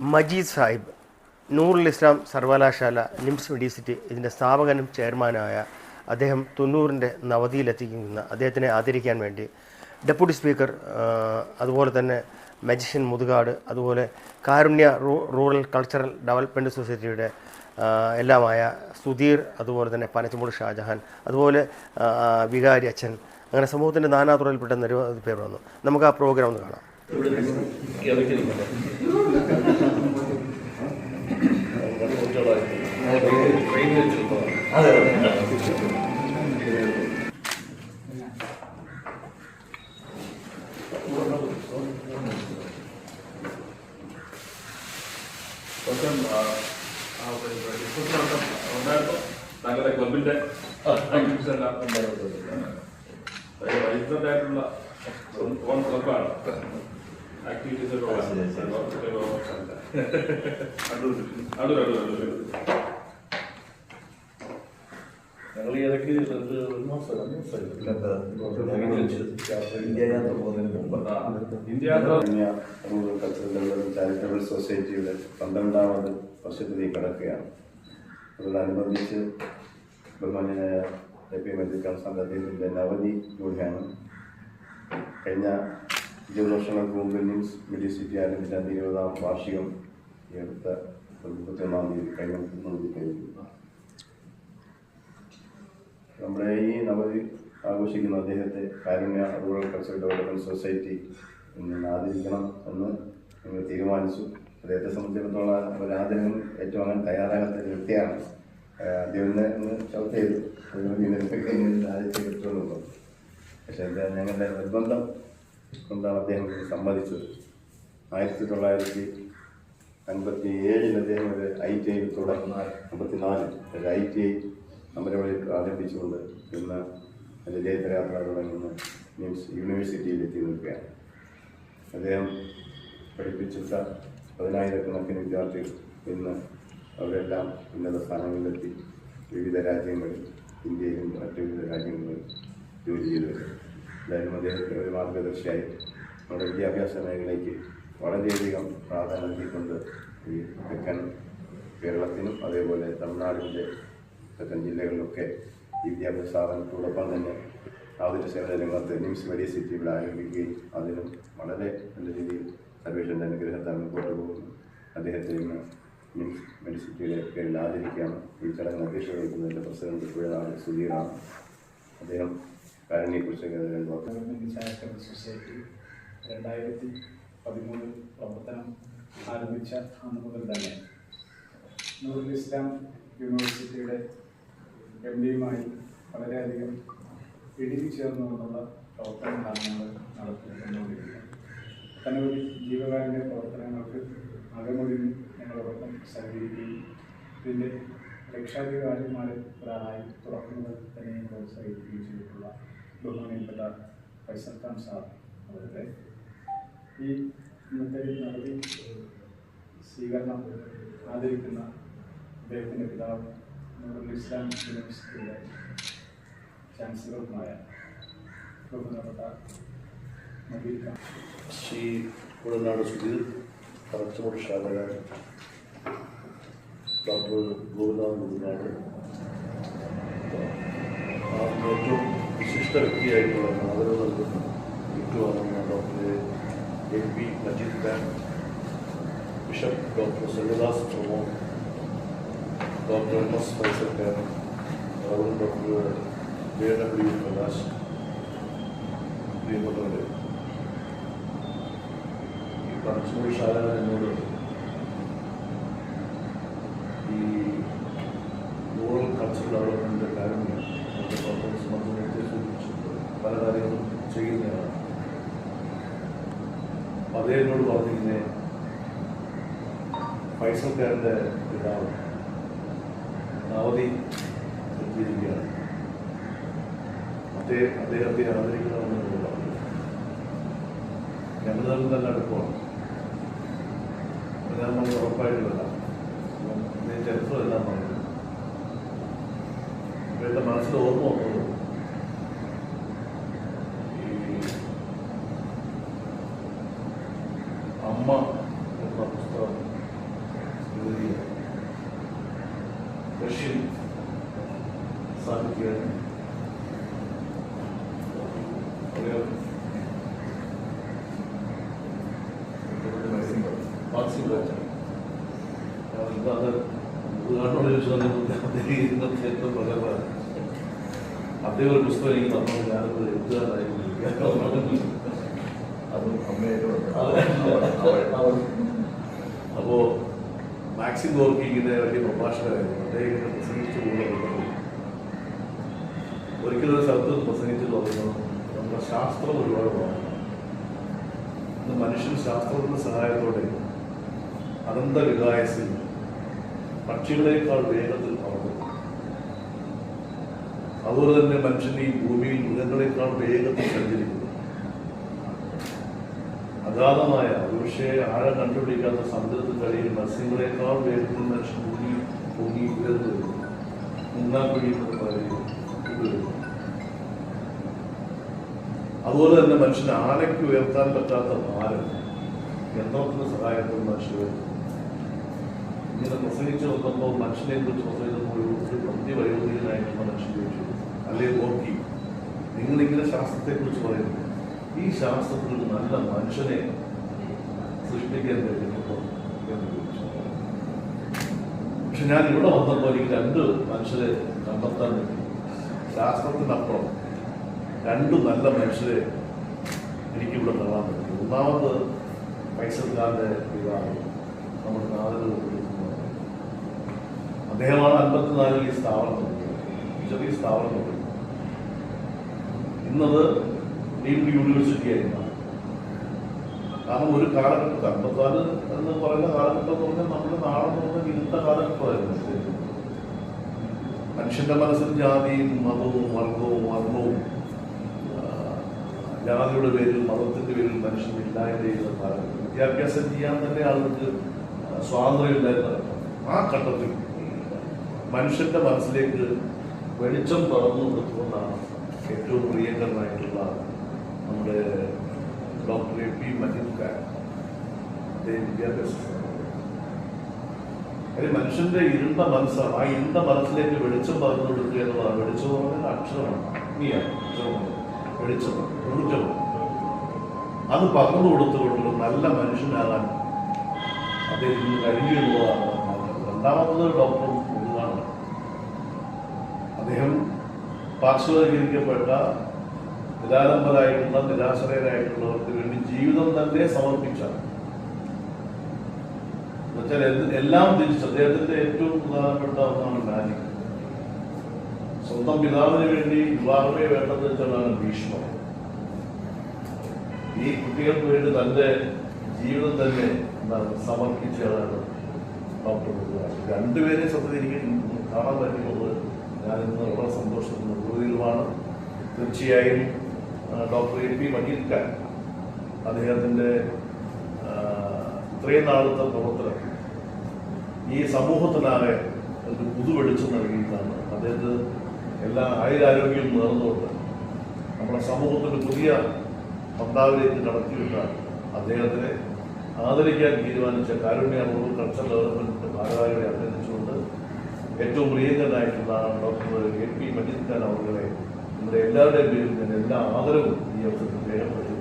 മജീദ് സാഹിബ് നൂറുൽ ഇസ്ലാം സർവകലാശാല nymphs Medicity ഇതിന്റെ സ്ഥാപകനും ചെയർമാനായ അദ്ദേഹം തൊണ്ണൂറിന്റെ നവതിയിലെത്തിക്കുന്ന അദ്ദേഹത്തിനെ ആദരിക്കാൻ വേണ്ടി ഡെപ്യൂട്ടി സ്പീക്കർ അതുപോലെ തന്നെ മജിഷ്യൻ മുതുകാട് അതുപോലെ കാരുണ്യ റൂറൽ കൾച്ചറൽ ഡെവലപ്മെന്റ് സൊസൈറ്റിയുടെ എല്ലാമായ സുധീർ അതുപോലെ തന്നെ പനച്ചമൂട് ഷാജഹാൻ അതുപോലെ വികാരി അച്ഛൻ അങ്ങനെ സമൂഹത്തിന്റെ നാനാതുറയിൽപ്പെട്ട നിരവധി പേർ വന്നു. നമുക്ക് ആ പ്രോഗ്രാം ഒന്ന് കാണാം. ദിവസം ഉണ്ടായിരുന്നു താങ്കളുടെ ക്ലബിന്റെ ആക്ടിവിറ്റീസ് എല്ലാം രജിസ്റ്റർഡ് ആയിട്ടുള്ള ഓൺ ക്ലബാണ് ആക്ടിവിറ്റീസ് അടൂർ അടൂർ അടൂർ ഞങ്ങൾ ഇടയ്ക്ക് രണ്ട് ഒരു മാസം രണ്ട് മാസമായിരുന്നു ഇന്ത്യ യാത്ര പോകുന്നതിന് മുമ്പ്. ഇന്ത്യ കഴിഞ്ഞ റൂറൽ കൾച്ചറൽ ചാരിറ്റബിൾ സൊസൈറ്റിയുടെ പന്ത്രണ്ടാമത് വർഷത്തിലേക്ക് കടക്കുകയാണ്. അതോടനുബന്ധിച്ച് ബഹുമാനായ എ പി സാർ അദ്ദേഹത്തിന്റെ നവതി കൂടിയാണ്. കഴിഞ്ഞ ഇരുപത് വർഷങ്ങൾക്ക് മുമ്പ് ന്യൂസ് മെഡിസിറ്റി ആരംഭിച്ച അതിന്റെ ഇരുപതാം വാർഷികം ഈ അടുത്ത മുപ്പത്തിയൊന്നാം തീയതി കഴിഞ്ഞ മുപ്പത്തൊന്നാം തീയതി കഴിഞ്ഞു. നമ്മുടെ ഈ നവതി ആഘോഷിക്കുന്ന അദ്ദേഹത്തെ Karunya rural culture development society ആദരിക്കണം എന്ന് ഞങ്ങൾ തീരുമാനിച്ചു. അദ്ദേഹത്തെ സംബന്ധിച്ചിടത്തോളം ഒരു ഏറ്റവും ഏറ്റുവാങ്ങാൻ തയ്യാറാകാത്ത ഒരു വ്യക്തിയാണ് ആഹ് അദ്ദേഹത്തിനെ ഒന്ന് ചർച്ച ചെയ്തു. ആദ്യത്തെ പക്ഷേ അദ്ദേഹം ഞങ്ങളുടെ നിർബന്ധം കൊണ്ടാണ് അദ്ദേഹം സമ്മതിച്ചത്. ആയിരത്തി തൊള്ളായിരത്തി അൻപത്തി ഏഴിൽ അദ്ദേഹം ഒരു ഐ ടി ഐ തുടർന്ന് അമ്പത്തിനാലിൽ ഒരു ഐ ടി ഐ അമരവഴി ആരംഭിച്ചുകൊണ്ട് ഇന്ന് എന്റെ ജയത്രയാത്ര തുടങ്ങുന്ന മീൻസ് യൂണിവേഴ്സിറ്റിയിൽ എത്തി നിൽക്കുകയാണ്. അദ്ദേഹം പഠിപ്പിച്ച പതിനായിരക്കണക്കിന് വിദ്യാർത്ഥികൾ ഇന്ന് അവരെല്ലാം ഉന്നത സ്ഥാനങ്ങളിലെത്തി. വിവിധ രാജ്യങ്ങളിൽ ഇന്ത്യയിലും മറ്റു വിവിധ രാജ്യങ്ങളിൽ ജോലി ചെയ്തു എന്തായാലും അദ്ദേഹത്തിന് ഒരു മാർഗദർശിയായി നമ്മുടെ വിദ്യാഭ്യാസ മേഖലയ്ക്ക് വളരെയധികം പ്രാധാന്യം നൽകിക്കൊണ്ട് ഈ തെക്കൻ കേരളത്തിനും അതേപോലെ തമിഴ്നാടിന്റെ തെക്കൻ ജില്ലകളിലൊക്കെ വിദ്യാഭ്യാസ സ്ഥാപനത്തോടൊപ്പം തന്നെ ആതുര സേവന രംഗത്ത് നിംസ് മെഡിസിറ്റി ഇവിടെ ആരംഭിക്കുകയും അതിനും വളരെ നല്ല രീതിയിൽ സർവേഷന്റെ അനുഗ്രഹത്താൽ മുമ്പോട്ട് പോകുന്നു അദ്ദേഹത്തെ ഇന്ന് നിംസ് മെഡിസിറ്റിയുടെ പേരിൽ ആദരിക്കുകയാണ് ഈ ചടങ്ങ് അധ്യക്ഷത വഹിക്കുന്നതിന്റെ പ്രസിഡന്റ് പുഴനാട് സുധീറാണ് അദ്ദേഹം കാരണിയെക്കുറിച്ചൊക്കെ പറഞ്ഞു ഗവൺമെന്റ് സൊസൈറ്റി രണ്ടായിരത്തി പതിമൂന്നിൽ പ്രവർത്തനം ആരംഭിച്ച അന്ന് മുതൽ തന്നെ. നൂറുൽ ഇസ്ലാം യൂണിവേഴ്സിറ്റിയുടെ എം ഡിയുമായി വളരെയധികം ഇടുങ്ങി ചേർന്നുകൊണ്ടുള്ള പ്രവർത്തനങ്ങളാണ് ഞങ്ങൾ നടത്തിക്കൊണ്ടിരിക്കുന്നത് ഒട്ടനവധി ജീവകാരുണ്യ പ്രവർത്തനങ്ങൾക്ക് അകമൊഴിഞ്ഞ് ഞങ്ങളോടൊപ്പം സഹകരിക്കുകയും ഇതിന്റെ രക്ഷാധികാരിമാരിൽ ഒരാളായി തുറക്കുന്നത് തന്നെ പ്രോത്സാഹിപ്പിക്കുകയും ചെയ്തിട്ടുള്ള ബഹുമാനപ്പെട്ട ഫൈസൽ ഖാൻ സാർ അവരുടെ ഈ ഇന്നത്തെ നടപടി സ്വീകരണം ആദരിക്കുന്ന അദ്ദേഹത്തിന്റെ പിതാവ് നൂറുൽ ഇസ്ലാം യൂണിവേഴ്സിറ്റിയുടെ ചാൻസലറുമായ ബഹുമാനപ്പെട്ട മബീൽ ഖാൻ ശ്രീ കുഴനാട് സുധീർ കറച്ചമൂട് ഷാജഹാൻ ഡോക്ടർ ഗോപിനാഥ് മുതുനാട് ആ ഏറ്റവും വിശിഷ്ട വ്യക്തിയായിട്ടുള്ള ആദരവ് നൽകുന്ന ഏറ്റുവാങ്ങുന്ന doctor A P Majeed Khan bishop doctor Salyadas Pramod doctor M S Faisal Khan reverend doctor J W Prakash പ്രിയപ്പെട്ടവരെ ഈ പരസ്പര ശാല എന്നോട് ഈ റൂറൽ കൾച്ചർ ഡെവലപ്മെന്റിന്റെ കാര്യങ്ങൾ നമ്മുടെ പ്രവർത്തന നേരത്തെ സൂചിപ്പിച്ചിട്ടുണ്ട്. പല കാര്യങ്ങളും ചെയ്യുന്നതാണ് അതേ എന്നോട് പറഞ്ഞിരുന്നേ ഫൈസൽക്കാരന്റെ പിതാവ്. അവധി എത്തിയിരിക്കുകയാണ് അദ്ദേഹം അദ്ദേഹത്തെ ആദരിക്കണമെന്ന് പറഞ്ഞു. ഞങ്ങൾ തമ്മിൽ നല്ല അടുപ്പമാണ്. ഞാൻ നമ്മൾ ഉറപ്പായിട്ട് വരാം. അപ്പം ഞാൻ ചരിത്രം പറഞ്ഞു. അപ്പോൾ മനസ്സിൽ ഓർമ്മ വന്നത് ഈ അമ്മ എന്ന പുസ്തകം റഷ്യൻ സാഹിത്യ മാക്സിം വായിച്ചു അത് ഉദ്ഘാടനം ചോദിച്ചാൽ ഏറ്റവും പ്രഗത്ഭ അദ്ദേഹം ഒരു പുസ്തകം എനിക്ക് തന്നു ഞാനത് എഴുതുകാരായി അതും അമ്മയായിട്ട് അപ്പോ മാക്സിം ഗോർക്കിങ്ങിന്റെ വലിയ പ്രഭാഷകരായിരുന്നു. അദ്ദേഹം പ്രസംഗിച്ചു പോകുന്നത് ഒരിക്കലും ഒരു സ്ഥലത്ത് പ്രസംഗിച്ചു പറഞ്ഞു നമ്മുടെ ശാസ്ത്രം ഒരുപാട് വളർന്നു. ഇന്ന് മനുഷ്യൻ ശാസ്ത്രത്തിന്റെ സഹായത്തോടെ അനന്ത വികായസിൽ പക്ഷികളെക്കാൾ വേഗത്തിൽ പറന്നു അതുപോലെ തന്നെ മനുഷ്യൻ ഈ ഭൂമിയിൽ മൃഗങ്ങളെക്കാൾ വേഗത്തിൽ സഞ്ചരിക്കുന്നു. അഗാധമായ ഒരുപക്ഷെ ആഴം കണ്ടുപിടിക്കാത്ത സമുദ്രത്തിൽ കഴിയും മത്സ്യങ്ങളെക്കാൾ വേഗത്തിൽ മനുഷ്യൻ പൊങ്ങി പൊങ്ങി ഉയർന്നു വരുന്നു മുങ്ങാൻ കഴിയുന്നത് പറയുന്നു അതുപോലെ തന്നെ മനുഷ്യന് ആനയ്ക്ക് ഉയർത്താൻ പറ്റാത്ത ഭാരം യന്ത്രത്തിന്റെ സഹായത്തോടെ മനുഷ്യർ. ഇങ്ങനെ പ്രസംഗിച്ചു നോക്കുമ്പോൾ മനുഷ്യനെ കുറിച്ച് പ്രസംഗിക്കുമ്പോൾ ഒരു മധ്യവയോധികനായിട്ടുള്ള മനുഷ്യൻ ചോദിച്ചു അല്ലെങ്കിൽ നോക്കി നിങ്ങളിങ്ങനെ ശാസ്ത്രത്തെക്കുറിച്ച് പറയുന്നു ഈ ശാസ്ത്രത്തിൽ നല്ല മനുഷ്യനെ സൃഷ്ടിക്കാൻ ചോദിച്ചു. പക്ഷെ ഞാൻ ഇവിടെ വന്നപ്പോൾ എനിക്ക് രണ്ട് മനുഷ്യരെ കണ്ടെത്താൻ പറ്റി. ശാസ്ത്രത്തിനപ്പുറം രണ്ട് നല്ല മനുഷ്യരെ എനിക്കിവിടെ കാണാൻ പറ്റി. ഒന്നാമത് ഫൈസൽ പിതാവ് നമ്മുടെ നാടിന് അദ്ദേഹമാണ് അൻപത്തിനാലിൽ ഈ സ്ഥാപനം ചെറിയ സ്ഥാപനം ഇന്നത് ഡീംഡ് യൂണിവേഴ്സിറ്റി ആയിരുന്നു. കാരണം ഒരു കാലഘട്ടത്തിൽ അമ്പത്താറ് എന്ന് പറയുന്ന കാലഘട്ടം എന്ന് പറഞ്ഞാൽ നമ്മുടെ നാളെ പറഞ്ഞാൽ ഇന്നത്തെ കാലഘട്ടമായിരുന്നു മനുഷ്യന്റെ മനസ്സിൽ ജാതിയും മതവും വർഗവും വർണവും ജാതിയുടെ പേരിൽ മതത്തിന്റെ പേരിൽ മനുഷ്യൻ ഇല്ലായ്മ കാലഘട്ടം. വിദ്യാഭ്യാസം ചെയ്യാൻ തന്നെ ആളുകൾക്ക് സ്വാതന്ത്ര്യമില്ലായിരുന്നു ആ ഘട്ടത്തിൽ മനുഷ്യന്റെ മനസ്സിലേക്ക് വെളിച്ചം തുറന്നു കൊടുത്തുകൊണ്ടാണ് ഏറ്റവും പ്രിയങ്കരനായിട്ടുള്ള നമ്മുടെ ഡോക്ടർ എ പി മജീദ് അദ്ദേഹം വിദ്യാഭ്യാസ കാര്യം മനുഷ്യന്റെ ഇരുണ്ട മനസ്സാണ്. ആ ഇരുണ്ട മനസ്സിലേക്ക് വെളിച്ചം പറഞ്ഞു കൊടുക്കുക എന്നുള്ളതാണ്. വെളിച്ചം പറഞ്ഞാൽ അക്ഷരമാണ്. അഗ്നിയാണ്. അക്ഷരമാണ് വെളിച്ചം ഊർജമാണ് അത് പകർന്നു കൊടുത്തുകൊണ്ട് നല്ല മനുഷ്യനാകാൻ അദ്ദേഹത്തിന് കഴിഞ്ഞു എന്നുള്ളതാണ് രണ്ടാമത്തത് ഡോക്ടർ മുരുകാണ് അദ്ദേഹം പാർശ്വവൽക്കരിക്കപ്പെട്ട നിരാലംബരായിട്ടുള്ള നിരാശ്രയരായിട്ടുള്ളവർക്ക് വേണ്ടി ജീവിതം തന്നെ സമർപ്പിച്ചാണ്. എന്നുവെച്ചാൽ എല്ലാം തിരിച്ചു അദ്ദേഹത്തിന്റെ ഏറ്റവും പ്രധാനപ്പെട്ട ഒന്നാണ് മാജിക് സ്വന്തം പിതാവിന് വേണ്ടി വിവാഹമേ വേണ്ടത് വെച്ചാണ് ഭീഷ്മം. ഈ കുട്ടികൾക്ക് വേണ്ടി തന്റെ ജീവിതം തന്നെ എന്താണ് സമർപ്പിച്ചതാണ് രണ്ടുപേരെ ശ്രദ്ധിച്ചിരിക്കും കാണാൻ പറ്റുന്നത് ഞാൻ ഇന്ന് വളരെ സന്തോഷത്തിന് കൂടുതലുമാണ് തീർച്ചയായും doctor A P Majeed Khan അദ്ദേഹത്തിന്റെ ഇത്രയും നാളത്തെ പ്രവർത്തനം ഈ സമൂഹത്തിനാകെ ഒരു പുതുവെളിച്ചം നൽകിയിട്ടാണ്. അദ്ദേഹത്തെ എല്ലാ ആയുരാരോഗ്യവും നേർന്നുകൊണ്ട് നമ്മുടെ സമൂഹത്തിന്റെ പുതിയ പന്താവിലേക്ക് കടത്തിവിട്ടാണ് അദ്ദേഹത്തിനെ ആദരിക്കാൻ തീരുമാനിച്ച കാരുണ്യ റൂറൽ കൾച്ചർ ഡെവലപ്മെന്റ് ഭാരവാഹികളെ അഭിനന്ദിച്ചുകൊണ്ട് ഏറ്റവും പ്രിയങ്കരനായിട്ടുള്ള doctor A P Majeed Khan അവരുടെ നമ്മുടെ എല്ലാവരുടെയും പേരിൽ ഞാൻ എല്ലാ ആദരവും ഈ അവസരത്തിൽ രേഖപ്പെടുത്തി